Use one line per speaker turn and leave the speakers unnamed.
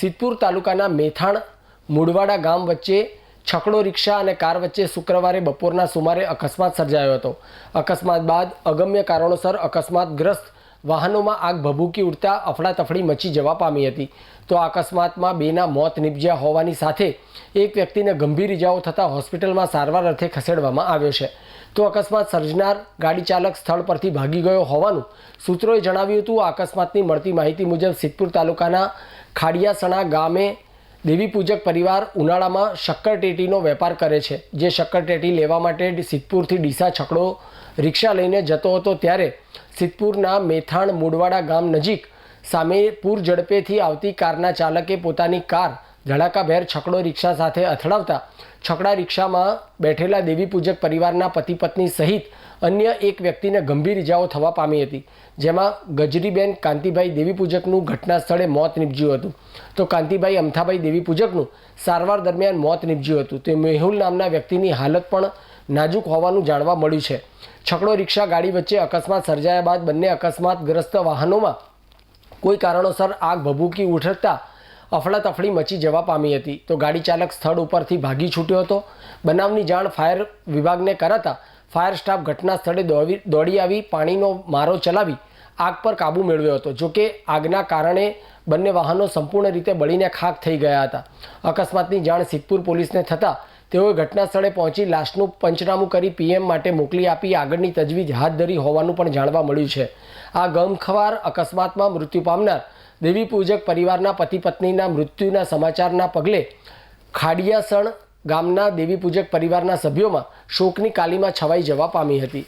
સિદ્ધપુર તાલુકાના મેથાણ, મુડવાડા ગામ વચ્ચે છકડો રિક્ષા અને કાર વચ્ચે શુક્રવારે બપોરના સુમારે અકસ્માત સર્જાયો હતો. અકસ્માત બાદ અગમ્ય કારણોસર અકસ્માતગ્રસ્ત વાહનોમાં આગ ભભૂકી ઉડતા અફડાતફડી મચી જવા પામી હતી. તો અકસ્માતમાં બેના મોત નિપજ્યા હોવાની સાથે એક વ્યક્તિને ગંભીર ઇજાઓ થતાં હોસ્પિટલમાં સારવાર અર્થે ખસેડવામાં આવ્યો છે. તો અકસ્માત સર્જનાર ગાડી ચાલક સ્થળ પરથી ભાગી ગયો હોવાનું સૂત્રોએ જણાવ્યું હતું. અકસ્માતની મળતી માહિતી મુજબ સિદ્ધપુર તાલુકાના ખાડિયાસણા ગામે દેવી પૂજક પરિવાર ઉનાળામાં શક્કરટેટીનો વેપાર કરે છે, જે શક્કરટેટી લેવા માટે સિદ્ધપુરથી ડીસા છકડો રિક્ષા લઈને જતો હતો ત્યારે સિદ્ધપુરના મેથાણ મુડવાડા ગામ નજીક સામે પૂર ઝડપેથી આવતી કારના ચાલકે પોતાની કાર ધડાકાભેર છકડો રિક્ષા સાથે અથડાવતા છકડા રિક્ષામાં બેઠેલા દેવી પૂજક પરિવારના પતિ પત્ની સહિત અન્ય એક વ્યક્તિને ગંભીર ઇજાઓ થવા પામી હતી, જેમાં ગજરીબેન કાંતિભાઈ દેવી પૂજકનું ઘટના સ્થળે મોત નીપજ્યું હતું. તો કાંતિભાઈ અમથાભાઈ દેવી પૂજકનું સારવાર દરમિયાન મોત નીપજ્યું હતું. તે મેહુલ નામના વ્યક્તિની હાલત પણ નાજુક હોવાનું જાણવા મળ્યું છે. છકડો રિક્ષા ગાડી વચ્ચે અકસ્માત સર્જાયા બાદ બંને અકસ્માતગ્રસ્ત વાહનોમાં કોઈ કારણોસર આગ ભભૂકી ઉઠતા અફડાતફડી મચી જવા પામી હતી. તો ગાડી ચાલક સ્થળ ઉપરથી ભાગી છૂટ્યો હતો. બનાવની જાણ ફાયર વિભાગને કરાતા ફાયર સ્ટાફ ઘટના સ્થળે દોડી દોડી આવી, પાણીનો મારો ચલાવી આગ પર કાબૂ મેળવ્યો હતો જોકે આગના કારણે બંને વાહનો સંપૂર્ણ રીતે બળીને ખાખ થઈ ગયા હતા. અકસ્માતની જાણ સિદ્ધપુર પોલીસને થતાં તેઓએ ઘટના સ્થળે પહોંચી લાશનું પંચનામું કરી પીએમ માટે મોકલી આપી આગળની તજવીજ હાથ ધરી હોવાનું પણ જાણવા મળ્યું છે. આ ગમખવાર અકસ્માતમાં મૃત્યુ પામનાર દેવી પૂજક પરિવારના પતિ પત્નીના મૃત્યુના સમાચારના પગલે ખાડિયાસણ ગામના દેવી પૂજક પરિવારના સભ્યોમાં શોકની કાલીમાં છવાઈ જવા પામી હતી.